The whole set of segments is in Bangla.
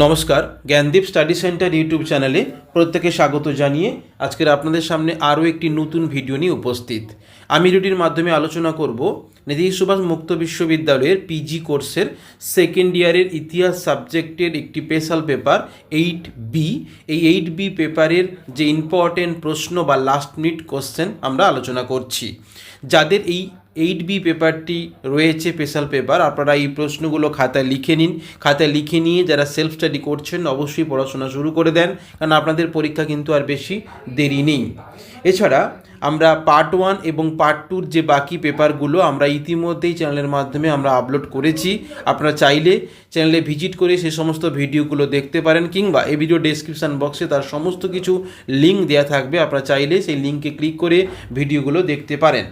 নমস্কার, জ্ঞানদীপ স্টাডি সেন্টার ইউটিউব চ্যানেলে প্রত্যেকে স্বাগত জানিয়ে আজকের আপনাদের সামনে আরও একটি নতুন ভিডিও নিয়ে উপস্থিত। আমি ভিডিওটির মাধ্যমে আলোচনা করব নেতাজি সুভাষ মুক্ত বিশ্ববিদ্যালয়ের পিজি কোর্সের সেকেন্ড ইয়ারের ইতিহাস সাবজেক্টের একটি স্পেশাল পেপার এইট বি এই এইট বি পেপারের যে ইম্পর্টেন্ট প্রশ্ন বা লাস্ট মিনিট কোশ্চেন আমরা আলোচনা করছি। যাদের এই এইট বি পেপারটি রয়েছে স্পেশাল পেপার। আপনারা এই প্রশ্নগুলো খাতায় লিখে নিন। খাতায় লিখে নিয়ে যারা সেলফ স্টাডি করছেন, অবশ্যই পড়াশোনা শুরু করে দেন, কারণ আপনাদের পরীক্ষা কিন্তু আর বেশি দেরি নেই। এছাড়া আমরা পার্ট ওয়ান এবং পার্ট টুর যে বাকি পেপারগুলো আমরা ইতিমধ্যেই চ্যানেলের মাধ্যমে আমরা আপলোড করেছি। আপনারা চাইলে চ্যানেলে ভিজিট করে সেই সমস্ত ভিডিওগুলো দেখতে পারেন, কিংবা এই ভিডিও ডেসক্রিপশান বক্সে তার সমস্ত কিছু লিঙ্ক দেওয়া থাকবে। আপনারা চাইলে সেই লিঙ্কে ক্লিক করে ভিডিওগুলো দেখতে পারেন।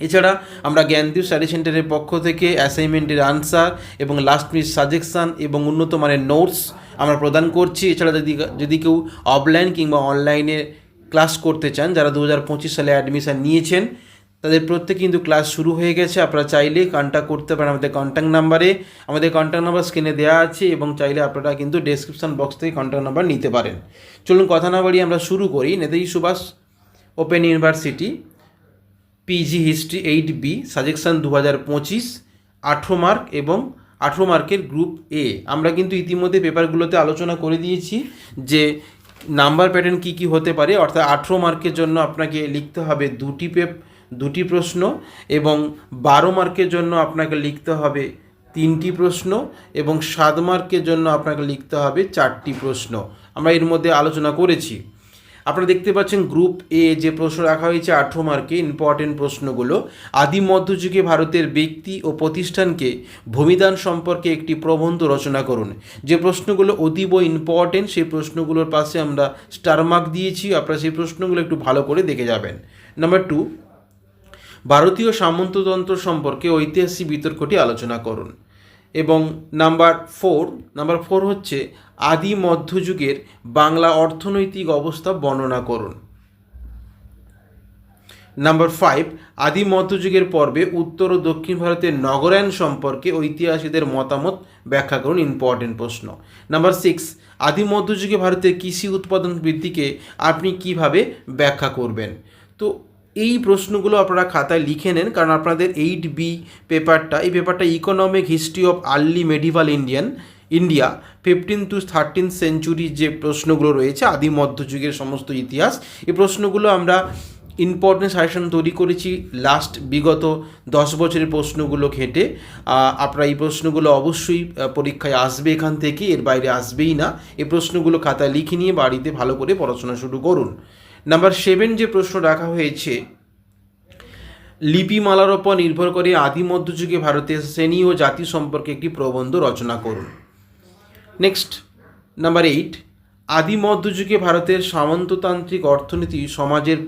এছাড়া আমরা জ্ঞানদীপ স্টাডি সেন্টারের পক্ষ থেকে অ্যাসাইনমেন্টের আনসার এবং লাস্ট মিনিট সাজেকশান এবং উন্নত মানের নোটস আমরা প্রদান করছি। এছাড়া যদি যদি কেউ অফলাইন কিংবা অনলাইনে ক্লাস করতে চান, যারা দু হাজার পঁচিশ সালে অ্যাডমিশান নিয়েছেন, তাদের প্রত্যেক কিন্তু ক্লাস শুরু হয়ে গেছে। আপনারা চাইলে কন্ট্যাক্ট করতে পারেন আমাদের কন্ট্যাক্ট নাম্বারে আমাদের কন্ট্যাক্ট নাম্বার স্ক্রিনে দেওয়া আছে এবং চাইলে আপনারা কিন্তু ডেসক্রিপশন বক্স থেকে কন্ট্যাক্ট নাম্বার নিতে পারেন। চলুন কথা না বাড়িয়ে আমরা শুরু করি। Netaji Subhas open university. PG history eight B suggestion দু হাজার পঁচিশ আঠেরো মার্ক এবং আঠেরো মার্কের গ্রুপ এ আমরা কিন্তু ইতিমধ্যে পেপারগুলোতে আলোচনা করে দিয়েছি যে নাম্বার প্যাটার্ন কী কী হতে পারে, অর্থাৎ আঠেরো মার্কের জন্য আপনাকে লিখতে হবে দুটি পেপ দুটি প্রশ্ন এবং বারো মার্কের জন্য আপনাকে লিখতে হবে তিনটি প্রশ্ন এবং সাত মার্কের জন্য আপনাকে লিখতে হবে চারটি প্রশ্ন। আমরা এর মধ্যে আলোচনা করেছি। আপনারা দেখতে পাচ্ছেন গ্রুপ এ যে প্রশ্ন রাখা হয়েছে, আঠেরো মার্কে ইম্পর্টেন্ট প্রশ্নগুলো। আদি মধ্যযুগে ভারতের ব্যক্তি ও প্রতিষ্ঠানকে ভূমিদান সম্পর্কে একটি প্রবন্ধ রচনা করুন। যে প্রশ্নগুলো অতীব ইম্পর্টেন্ট সেই প্রশ্নগুলোর পাশে আমরা স্টার মার্ক দিয়েছি, আপনারা সেই প্রশ্নগুলো একটু ভালো করে দেখে যাবেন। নাম্বার টু ভারতীয় সামন্ততন্ত্র সম্পর্কে ঐতিহাসিক বিতর্কটি আলোচনা করুন। এবং নাম্বার ফোর নাম্বার ফোর হচ্ছে আদি মধ্যযুগের বাংলা অর্থনৈতিক অবস্থা বর্ণনা করুন। নাম্বার ফাইভ, আদি মধ্যযুগের পর্বে উত্তর ও দক্ষিণ ভারতের নগরায়ণ সম্পর্কে ঐতিহাসিকদের মতামত ব্যাখ্যা করুন ইম্পর্টেন্ট প্রশ্ন। নাম্বার সিক্স, আদি মধ্যযুগে ভারতের কৃষি উৎপাদন বৃদ্ধিকে আপনি কীভাবে ব্যাখ্যা করবেন? তো এই প্রশ্নগুলো আপনারা খাতায় লিখে নেন, কারণ আপনাদের এইট বি পেপারটা, এই পেপারটা economic history of early medieval Indian India fifteen to thirteen সেঞ্চুরির যে প্রশ্নগুলো রয়েছে, আদি মধ্যযুগের সমস্ত ইতিহাস, এই প্রশ্নগুলো আমরা ইম্পর্টেন্ট সাজেশন তৈরি করেছি লাস্ট বিগত দশ বছরের প্রশ্নগুলো ঘেটে। আপনারা এই প্রশ্নগুলো অবশ্যই পরীক্ষায় আসবে এখান থেকে, এর বাইরে আসবেই না। এই প্রশ্নগুলো খাতায় লিখে নিয়ে বাড়িতে ভালো করে পড়াশোনা শুরু করুন। নাম্বার সেভেন যে প্রশ্ন রাখা হয়েছে, লিপিমালার ওপর নির্ভর করে আদি মধ্যযুগে ভারতের শ্রেণি ও জাতি সম্পর্কে একটি প্রবন্ধ রচনা করুন। নেক্সট নাম্বার এইট আদি মধ্যযুগে ভারতের সামন্ততান্ত্রিক অর্থনীতি সমাজের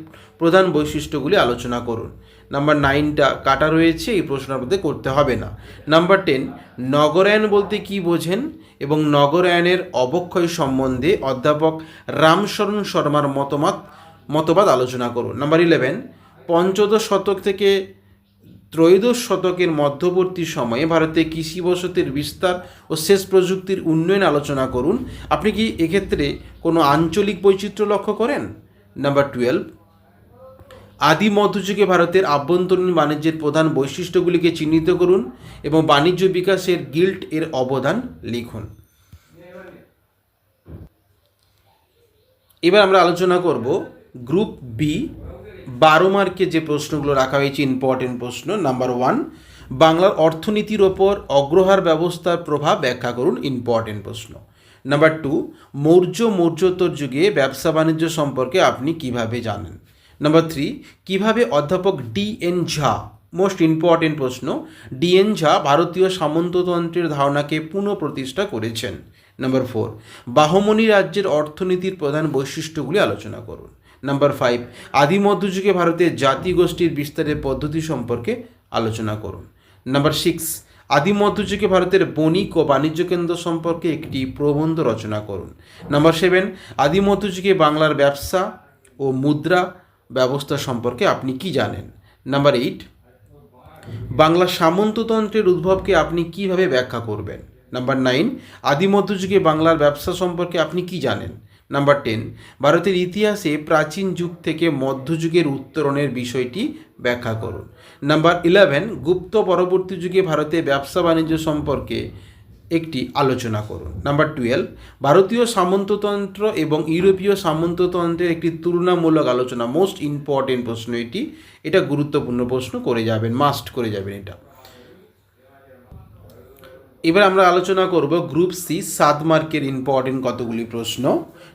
প্রধান বৈশিষ্ট্যগুলি আলোচনা করুন। নাম্বার নাইনটা কাটা রয়েছে, এই প্রশ্ন আপনাদের করতে হবে না। নাম্বার টেন নগরায়ণ বলতে কি বোঝেন এবং নগরায়ণের অবক্ষয় সম্বন্ধে অধ্যাপক রামশরণ শর্মার মতামত মতবাদ আলোচনা করুন। নাম্বার ইলেভেন পঞ্চদশ শতক থেকে ত্রয়োদশ শতকের মধ্যবর্তী সময়ে ভারতে কৃষি বসতির বিস্তার ও শেষ প্রযুক্তির উন্নয়ন আলোচনা করুন। আপনি কি এক্ষেত্রে কোনো আঞ্চলিক বৈচিত্র্য লক্ষ্য করেন? নাম্বার টুয়েলভ আদি মধ্যযুগে ভারতের আভ্যন্তরীণ বাণিজ্যের প্রধান বৈশিষ্ট্যগুলিকে চিহ্নিত করুন এবং বাণিজ্য বিকাশের গিল্ট এর অবদান লিখুন। এবার আমরা আলোচনা করব গ্রুপ বি বারো মার্কে যে প্রশ্নগুলো রাখা হয়েছে ইম্পর্টেন্ট প্রশ্ন নাম্বার ওয়ান বাংলার অর্থনীতির ওপর অগ্রহার ব্যবস্থার প্রভাব ব্যাখ্যা করুন ইম্পর্টেন্ট প্রশ্ন। নাম্বার টু মৌর্য মৌর্যোত্তর যুগে ব্যবসা বাণিজ্য সম্পর্কে আপনি কীভাবে জানেন? নাম্বার থ্রি কীভাবে অধ্যাপক ডি ঝা মোস্ট ইম্পর্টেন্ট প্রশ্ন, ডি এন ঝা ভারতীয় সামন্ততন্ত্রের ধারণাকে পুনঃপ্রতিষ্ঠা করেছেন। নাম্বার ফোর বাহমনি রাজ্যের অর্থনীতির প্রধান বৈশিষ্ট্যগুলি আলোচনা করুন। নাম্বার ফাইভ আদি মধ্যযুগে ভারতের জাতি গোষ্ঠীর বিস্তারের পদ্ধতি সম্পর্কে আলোচনা করুন। নাম্বার সিক্স আদি মধ্যযুগে ভারতের বণিক ও বাণিজ্য কেন্দ্র সম্পর্কে একটি প্রবন্ধ রচনা করুন। নাম্বার সেভেন আদি মধ্যযুগে বাংলার ব্যবসা ও মুদ্রা ব্যবস্থা সম্পর্কে আপনি কি জানেন? নাম্বার এইট বাংলা সামন্ততন্ত্রের উদ্ভবকে আপনি কীভাবে ব্যাখ্যা করবেন? নাম্বার নাইন আদি মধ্যযুগে বাংলার ব্যবসা সম্পর্কে আপনি কি জানেন? নাম্বার টেন ভারতের ইতিহাসে প্রাচীন যুগ থেকে মধ্যযুগের উত্তরণের বিষয়টি ব্যাখ্যা করুন। নাম্বার ইলেভেন গুপ্ত পরবর্তী যুগে ভারতে ব্যবসা বাণিজ্য সম্পর্কে একটি আলোচনা করুন। নাম্বার টুয়েলভ ভারতীয় সামন্ততন্ত্র এবং ইউরোপীয় সামন্ততন্ত্রের একটি তুলনামূলক আলোচনা মোস্ট ইম্পর্টেন্ট প্রশ্ন এটি। এটা গুরুত্বপূর্ণ প্রশ্ন, করে যাবেন মাস্ট করে যাবেন এটা। এবার আমরা আলোচনা করব গ্রুপ সি, সাত মার্কের ইম্পর্টেন্ট কতগুলি প্রশ্ন।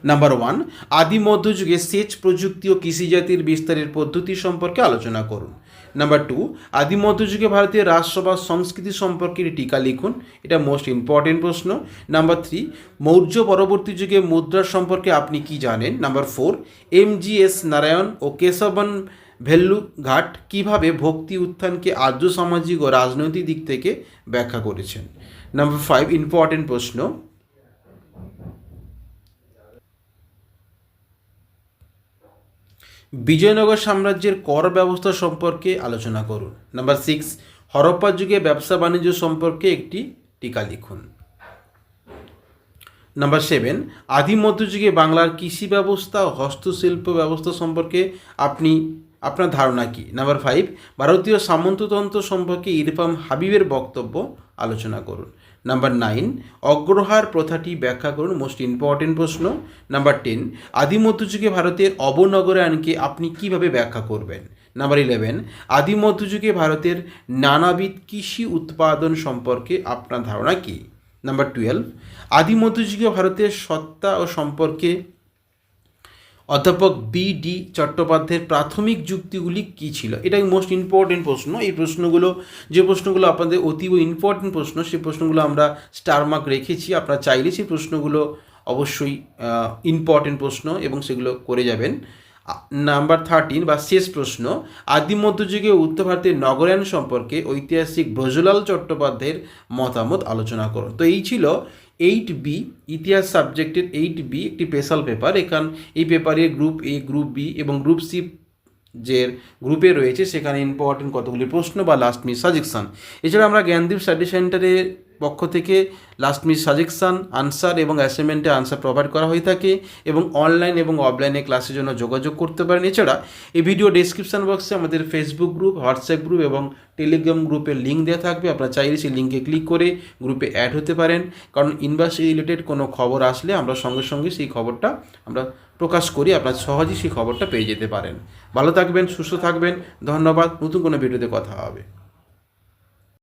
নাম্বার ওয়ান আদি মধ্যযুগে সেচ প্রযুক্তি ও কৃষিজাতির বিস্তারের পদ্ধতি সম্পর্কে আলোচনা করুন। নাম্বার টু আদি মধ্যযুগে ভারতীয় রাজসভা সংস্কৃতি সম্পর্কে টিকা লিখুন। এটা মোস্ট ইম্পর্টেন্ট প্রশ্ন। নাম্বার থ্রি মৌর্য পরবর্তী যুগে মুদ্রা সম্পর্কে আপনি কি জানেন? Number four M G S Narayan ও কেশবন ভেল্লুঘাট কীভাবে ভক্তি উত্থানকে আর্য সামাজিক ও রাজনৈতিক দিক থেকে ব্যাখ্যা করেছেন? নাম্বার ফাইভ ইম্পর্টেন্ট প্রশ্ন। বিজয়নগর সাম্রাজ্যের কর ব্যবস্থা সম্পর্কে আলোচনা করুন। নাম্বার সিক্স হরপ্পা যুগে ব্যবসা বাণিজ্য সম্পর্কে একটি টিকা লিখুন। নাম্বার সেভেন আদি মধ্যযুগে বাংলার কৃষি ব্যবস্থা ও হস্তশিল্প ব্যবস্থা সম্পর্কে আপনি আপনার ধারণা কী? নাম্বার ফাইভ ভারতীয় সামন্ততন্ত্র সম্পর্কে ইরফাম হাবিবের বক্তব্য আলোচনা করুন। নাম্বার নাইন অগ্রহার প্রথাটি ব্যাখ্যা করুন মোস্ট ইম্পর্টেন্ট প্রশ্ন। নাম্বার টেন আদি মধ্যযুগে ভারতের অবনগরায়নকে আপনি কীভাবে ব্যাখ্যা করবেন? নাম্বার ইলেভেন আদি মধ্যযুগে ভারতের নানাবিধ কৃষি উৎপাদন সম্পর্কে আপনার ধারণা কী? নাম্বার টুয়েলভ আদি মধ্যযুগীয় ভারতের সত্তা ও সম্পর্কে অধ্যাপক বি ডি চট্টোপাধ্যায়ের প্রাথমিক যুক্তিগুলি কী ছিল? এটাই মোস্ট ইম্পর্টেন্ট প্রশ্ন? এই প্রশ্নগুলো, যে প্রশ্নগুলো আপনাদের অতীব ইম্পর্টেন্ট প্রশ্ন সেই প্রশ্নগুলো আমরা স্টারমার্ক রেখেছি। আপনারা চাইলে সেই প্রশ্নগুলো অবশ্যই ইম্পর্টেন্ট প্রশ্ন এবং সেগুলো করে যাবেন। নাম্বার থার্টিন বা শেষ প্রশ্ন আদি মধ্যযুগে উত্তর ভারতের নগরায়ণ সম্পর্কে ঐতিহাসিক ব্রজলাল চট্টোপাধ্যায়ের মতামত আলোচনা করুন। তো এই ছিল এইট বি ইতিহাস সাবজেক্টের এইট বি একটি স্পেশাল পেপার এখান, এই পেপারে গ্রুপ এ গ্রুপ বি এবং গ্রুপ সি যে গ্রুপে রয়েছে। সেখানে ইম্পর্টেন্ট কতগুলি প্রশ্ন বা লাস্ট মিনিট সাজেকশান এছাড়া আমরা জ্ঞানদীপ স্টাডি সেন্টারের পক্ষ থেকে লাস্ট মিনিট সাজেকশান আনসার এবং অ্যাসাইনমেন্টে আনসার প্রোভাইড করা হয়ে থাকে এবং অনলাইন এবং অফলাইনে ক্লাসের জন্য যোগাযোগ করতে পারেন। এছাড়া এই ভিডিও ডেসক্রিপশন বক্সে আমাদের ফেসবুক গ্রুপ হোয়াটসঅ্যাপ গ্রুপ এবং টেলিগ্রাম গ্রুপের লিঙ্ক দেওয়া থাকবে। আপনারা চাইলে সেই লিঙ্কে ক্লিক করে গ্রুপে অ্যাড হতে পারেন। কারণ ইউনিভার্সিটি রিলেটেড কোনো খবর আসলে আমরা সঙ্গে সঙ্গে সেই খবরটা আমরা প্রকাশ করি, আপনারা সহজেই সেই খবরটা পেয়ে যেতে পারেন। ভালো থাকবেন, সুস্থ থাকবেন। ধন্যবাদ। নতুন কোনো ভিডিওতে কথা হবে।